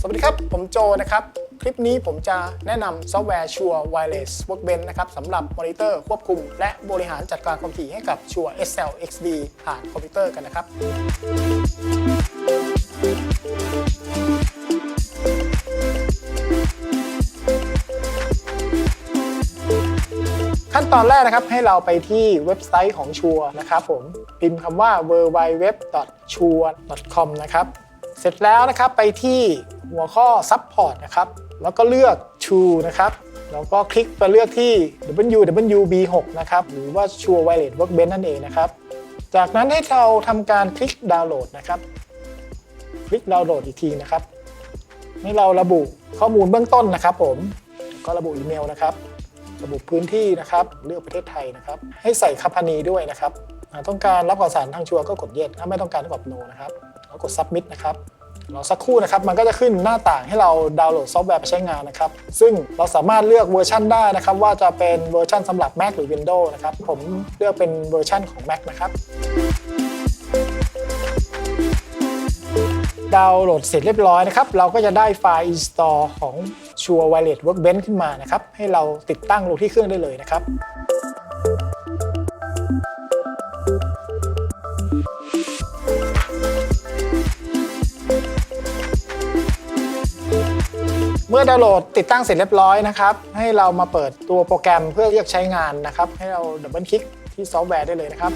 สวัสดีครับ ผมโจนะครับ คลิปนี้ผมจะแนะนำซอฟต์แวร์ชัว Wireless Workbench นะครับสำหรับมอนิเตอร์ควบคุม และบริหารจัดการความถี่ให้กับ Shure SL XD ผ่านคอมพิวเตอร์กันนะครับ ขั้นตอนแรกนะครับให้เราไปที่เว็บไซต์ของชัวนะครับผมพิมพ์คำว่า www.shure.com นะครับเสร็จแล้วนะครับไปที่หัวข้อ Support นะครับแล้วก็เลือก True นะครับแล้วก็คลิกไปเลือกที่ www.b6 นะครับหรือว่า Shure Wireless Workbench นั่นเองนะครับ จากนั้นให้เราทำการคลิกดาวน์โหลดนะครับ คลิกดาวน์โหลดอีกทีนะครับให้เราระบุข้อมูลเบื้องต้นนะครับผมก็ระบุอีเมลนะครับ ระบุพื้นที่นะครับ เลือกประเทศไทยนะครับ ให้ใส่คัมพานีด้วยนะครับต้องการรับข่าวสารทางชัวร์ก็กด yes ถ้าไม่ต้องการก็กด no นะครับแล้วกด submit นะครับรอสักครู่นะครับมันก็จะขึ้นหน้าต่างให้เราดาวน์โหลดซอฟต์แวร์ไปใช้งานนะครับซึ่งเราสามารถเลือกเวอร์ชันได้นะครับ ว่าจะเป็นเวอร์ชันสำหรับ Mac หรือ Windows นะครับ ผมเลือกเป็นเวอร์ชันของ Mac นะครับดาวน์โหลดเสร็จเรียบร้อยนะครับ เราก็จะได้ไฟล์ install ของ Shure Wireless Workbench ขึ้นมานะครับให้เราติดตั้งลงที่เครื่องได้เลยนะครับเมื่อดาวน์โหลดติดตั้งเสร็จเรียบร้อยนะครับ ให้เรามาเปิดตัวโปรแกรมเพื่อเรียกใช้งานนะครับ ให้เราดับเบิลคลิกที่ซอฟต์แวร์ได้เลยนะครับ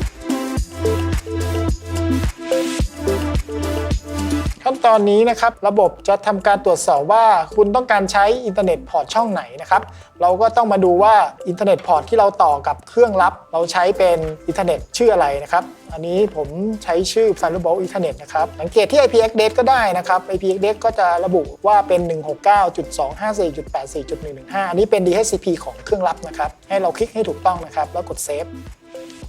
ขั้นตอนนี้นะครับระบบจะทำการตรวจสอบว่าคุณต้องการใช้อินเทอร์เน็ตพอร์ตช่องไหนนะครับเราก็ต้องมาดูว่าอินเทอร์เน็ตพอร์ตที่เราต่อกับเครื่องรับ เราใช้เป็นอินเทอร์เน็ตชื่ออะไรนะครับอันนี้ผมใช้ชื่อ Thunderbolt Ethernet นะครับสังเกตที่ IP address ก็ได้นะครับ IP address ก็จะระบุว่าเป็น 169.254.84.115 อันนี้เป็น DHCP ของเครื่องรับนะครับ ให้เราคลิกให้ถูกต้องนะครับ แล้วกด Save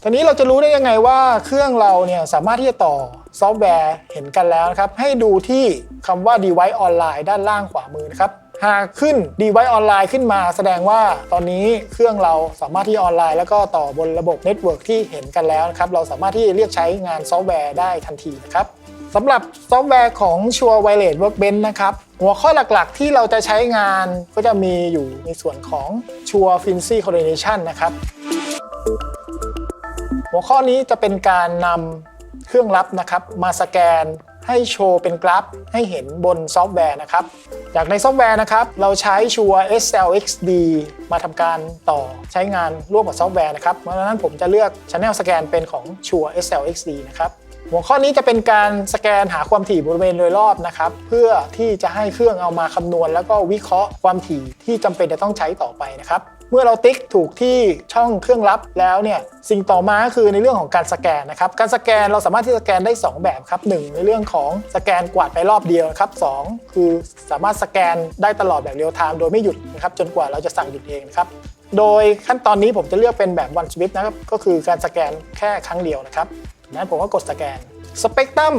ทีนี้เราจะรู้ได้ยังไงว่าเครื่องเราเนี่ยสามารถที่จะต่อซอฟต์แวร์เห็นกันแล้วนะครับ ให้ดูที่คำว่า device online ด้านล่างขวามือนะครับ หากขึ้น device online ขึ้นมา แสดงว่าตอนนี้เครื่องเราสามารถที่ออนไลน์ แล้วก็ต่อบนระบบเน็ตเวิร์กที่เห็นกันแล้วนะครับ เราสามารถที่เรียกใช้งานซอฟต์แวร์ได้ทันทีนะครับสำหรับซอฟต์แวร์ของ Shure Wireless Workbench นะครับ หัวข้อหลักๆ ที่เราจะใช้งานก็จะมีอยู่ในส่วนของ Shure Finsy Coordination นะครับ หัวข้อนี้จะเป็นการนำเครื่องรับนะครับ มาสแกนให้โชว์เป็นกราฟให้เห็นบนซอฟต์แวร์นะครับ จากในซอฟต์แวร์นะครับ เราใช้ Shure SLXD มาทำการต่อใช้งานร่วมกับซอฟต์แวร์นะครับ เพราะฉะนั้นผมจะเลือก Channel สแกนเป็นของ Shure SLXD นะครับ หัวข้อนี้จะเป็นการสแกนหาความถี่บริเวณโดยรอบนะครับ เพื่อที่จะให้เครื่องเอามาคำนวณ แล้วก็วิเคราะห์ความถี่ที่จำเป็นจะต้องใช้ต่อไปนะครับเมื่อเราติ๊กถูกที่ช่องเครื่องรับแล้วเนี่ยสิ่งต่อมาคือในเรื่องของการสแกนนะครับการสแกนเราสามารถที่สแกนได้ 2 แบบครับหนึ่งในเรื่องของสแกนกวาดไปรอบเดียวครับสองคือสามารถสแกนได้ตลอดแบบเรียลไทม์โดยไม่หยุดนะครับจนกว่าเราจะสั่งหยุดเองนะครับโดยขั้นตอนนี้ผมจะเลือกเป็นแบบ one swip นะครับก็คือการสแกนแค่ครั้งเดียวนะครับนั้นผมก็กดสแกนสเปกตรัม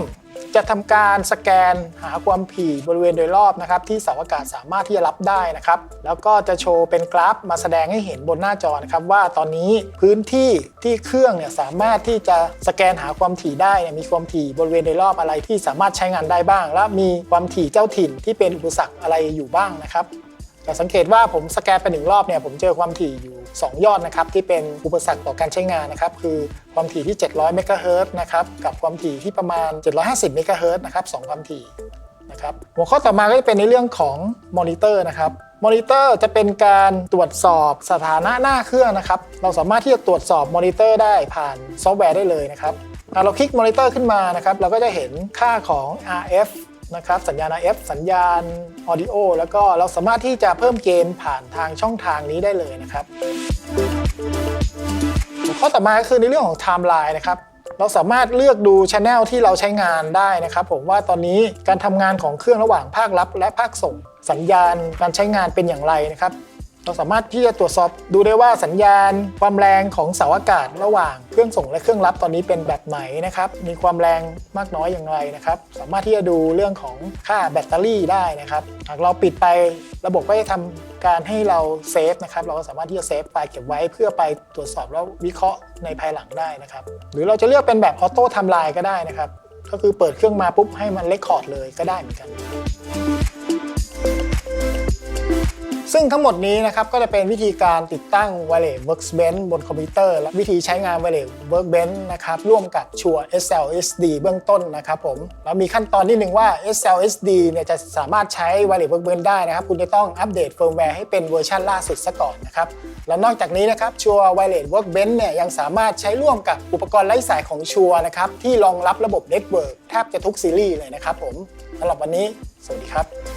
จะทำการสแกนหาความถี่บริเวณโดยรอบนะครับที่เสาอากาศสามารถที่จะรับได้นะครับ แล้วก็จะโชว์เป็นกราฟมาแสดงให้เห็นบนหน้าจอนะครับว่าตอนนี้พื้นที่ที่เครื่องเนี่ยสามารถที่จะสแกนหาความถี่ได้นะมีความถี่บริเวณโดยรอบอะไรที่สามารถใช้งานได้บ้าง และมีความถี่เจ้าถิ่นที่เป็นอุปสรรคอะไรอยู่บ้างนะครับ แต่สังเกตว่าผมสแกนไปหนึ่งรอบเนี่ยผมเจอความถี่อยู่ 2 ยอดนะครับที่เป็นอุปสรรคต่อการใช้งานนะครับคือความถี่ที่ 700เมกะเฮิรตซ์นะครับกับความถี่ที่ประมาณ 750เมกะเฮิรตซ์นะครับสองความถี่นะครับหัวข้อต่อมาก็จะเป็นในเรื่องของมอนิเตอร์นะครับมอนิเตอร์จะเป็นการตรวจสอบสถานะหน้าเครื่องนะครับ เราสามารถที่จะตรวจสอบมอนิเตอร์ได้ผ่านซอฟต์แวร์ได้เลยนะครับเราคลิกมอนิเตอร์ขึ้นมานะครับ เราก็จะเห็นค่าของ RF นะครับสัญญาณ RF สัญญาณออดิโอแล้วก็เราสามารถที่จะเพิ่มเกณฑ์ผ่านทางช่องทางนี้ได้เลยนะครับข้อต่อมาก็คือในเรื่องของไทม์ไลน์นะครับเราสามารถเลือกดูช anel ที่เราใช้งานได้นะครับ ผมว่าตอนนี้การทำงานของเครื่องระหว่างภาครับและภาคส่ง สัญญาณการใช้งานเป็นอย่างไรนะครับ เราสามารถที่จะตรวจสอบดูได้ว่าสัญญาณ ความแรงของเสาอากาศระหว่างเครื่องส่งและเครื่องรับตอนนี้เป็นแบบไหนนะครับ มีความแรงมากน้อยอย่างไรนะครับ สามารถที่จะดูเรื่องของค่าแบตเตอรี่ได้นะครับ หากเราปิดไประบบก็จะทำการให้เราเซฟนะครับ เราก็สามารถที่จะเซฟไฟล์เก็บไว้เพื่อไปตรวจสอบแล้ววิเคราะห์ในภายหลังได้นะครับ หรือเราจะเลือกเป็นแบบออโต้ไทม์ไลน์ก็ได้นะครับ ก็คือเปิดเครื่องมาปุ๊บให้มันเลคคอร์ดเลยก็ได้เหมือนกัน ซึ่งทั้งหมดนี้นะครับก็จะเป็นวิธีการติดตั้ง Wireless Workspace บนคอมพิวเตอร์ และวิธีใช้งาน Wireless Workbench นะครับร่วมกับชัว SLSD เบื้องต้นนะครับผมแล้วมีขั้นตอนนิดหนึ่งว่า SLSD เนี่ยจะสามารถใช้ Wireless Workbench ได้นะครับ คุณจะต้องอัปเดตเฟิร์มแวร์ให้เป็นเวอร์ชันล่าสุดซะก่อนนะครับและนอกจากนี้นะครับชัว Wireless Workbench เนี่ยยังสามารถใช้ร่วมกับอุปกรณ์ไร้สายของชัวนะครับที่รองรับระบบเน็ตเวิร์กแทบจะทุกซีรีส์เลยนะครับผมสำหรับวันนี้ สวัสดีครับ